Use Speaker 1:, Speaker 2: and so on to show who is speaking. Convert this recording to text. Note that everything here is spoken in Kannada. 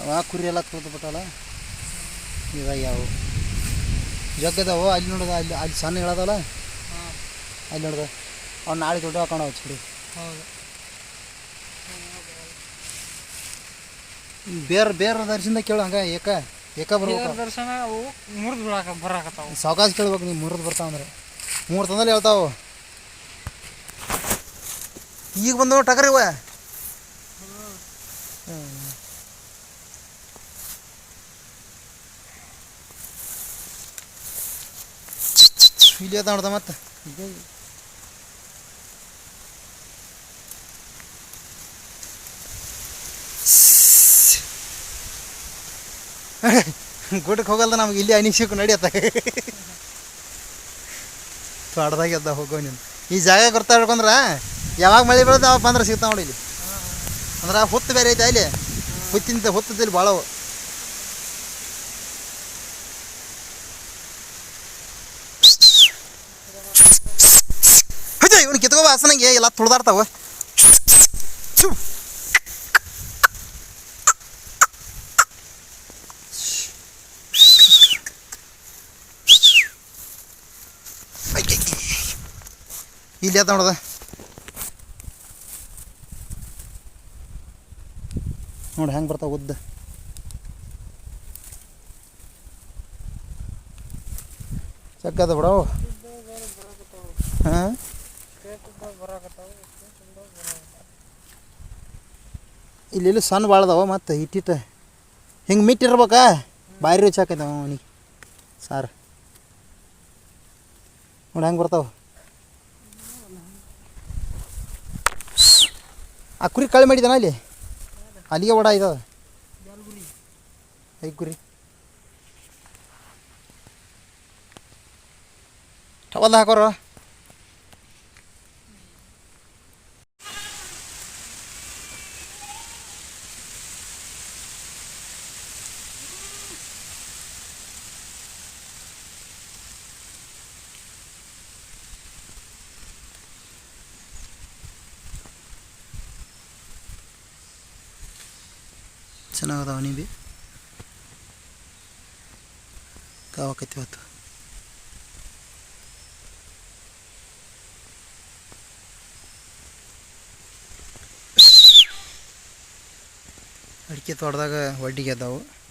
Speaker 1: ಅವ ಕುರಿ ಎಲ್ಲ ಬಿಟ್ಟಲ್ಲ ಇವಾಗ ಯಾವ ಜಗ್ಗದವು ಅಲ್ಲಿ ನೋಡೋದ ಅಲ್ಲಿ ಅಲ್ಲಿ ಸಣ್ಣ ಹೇಳದಲ್ಲ? ಅಲ್ಲಿ ನೋಡ್ದ ಅವ್ನು ನಾಳೆ ದೊಡ್ಡ ಹಾಕೋಣ ಹಚ್ಬಿಡಿ
Speaker 2: ಹೌದು.
Speaker 1: ಬೇರೆ ಬೇರೆ ದರ್ಶನ ಕೇಳು ಹಂಗೆ ಏಕ ಏಕ ಬರ್ಬೇಕು.
Speaker 2: ದರ್ಶನ ಅವು ಮುರಿದು ಬರಾಕತ್ತಾವು.
Speaker 1: ಸಾವಕಾಶ ಕೇಳ್ಬೇಕು ನೀವು ಮುರಿದು ಬರ್ತಾವ ಅಂದ್ರೆ. ಮೂರು ತಂದಲ್ಲಿ ಹೇಳ್ತಾವು. ಈಗ ಬಂದವ ಟಗರ್ ಇವ ಇಲ್ಲಿ ಅದ ನೋಡ್ದ ಮತ್ತೆ? ಗುಡ್ಡಕ್ಕೆ ಹೋಗಲ್ಲ ನಮ್ಗೆ ಇಲ್ಲಿ ಅನಿಸಿಕು ನಡಿಯತ್ತ ಎದ್ದ ಹೋಗೋ ನೀನು. ಈ ಜಾಗ ಗೊತ್ತಾ ಹೇಳ್ಕೊಂಡ್ರೆ ಯಾವಾಗ ಮಳೆ ಬೀಳೋದು ಅವಾಗ ಬಂದ್ರೆ ಸಿಗ್ತಾವ ನೋಡಿ ಇಲ್ಲಿ. ಅಂದ್ರೆ ಹುತ್ತು ಬೇರೆ ಐತೆ ಇಲ್ಲಿ ಹುತ್ತಿಂದ ಹುತ್ತದಲ್ಲಿ ಭಾಳವು ಇವನು ಕಿತ್ಕೋ ಹಸನಂಗೆ ಎಲ್ಲ ತುಳ್ದಾಡ್ತಾವ. ಇಲ್ಲಿ ಅದ ನೋಡದ ನೋಡಿ ಹೆಂಗೆ ಬರ್ತಾವ ಉದ್ದ ಚಕ್ಕದ ಬಿಡವು
Speaker 2: ಬರಾಕತ್ತಾವು
Speaker 1: ಇಲ್ಲಿ ಸಣ್ಣ ಬಾಳದವ ಮತ್ತೆ ಮತ್ತು ಇಟ್ಟಿಟ್ಟ ಹಿಂಗೆ ಮಿಟ್ಟಿರ್ಬೇಕಾ ಬಾರಿ ರುಚಿ ಹಾಕೈತವ ಅವನಿಗೆ. ಸಾರು. ನೋಡಿ ಹೆಂಗೆ ಬರ್ತಾವ. ಆ ಕುರಿ ಕಳೆ ಮಾಡಿದಾನ ಅಲ್ಲಿ? ಅಲ್ಲಿಗೆ ಒಡ ಇದಾವ. ಐ ಕುರಿ. ಟವಲ್ ಹಾಕೋರ. ಚೆನ್ನಾಗದಾವ ನೀ ಕಾವಾಕೈತಿ ಇವತ್ತು. ಅಡಿಕೆ ತೋಟದಾಗ ಒಡ್ಡಿಗೆ ಅದಾವು.